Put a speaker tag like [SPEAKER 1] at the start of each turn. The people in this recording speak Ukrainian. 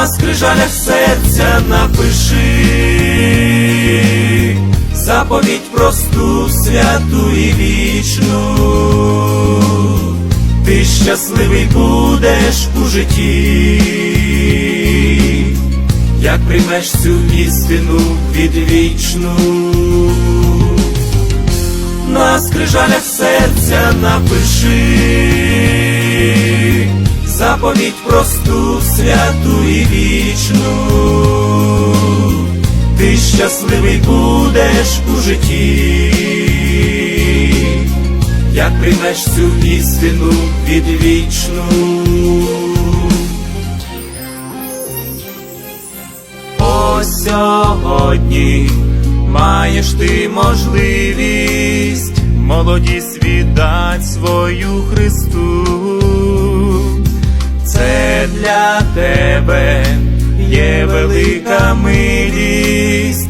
[SPEAKER 1] на скрижалях серця напиши. Заповідь просту, святу і вічну, ти щасливий будеш у житті, як приймеш цю істину відвічну, на скрижалях серця напиши заповідь просту, святу і вічну, ти щасливий будеш у житті, як приймеш цю істину відвічну. Ось сьогодні маєш ти можливість молодість віддать свою Христу. Тебе. Є велика милість,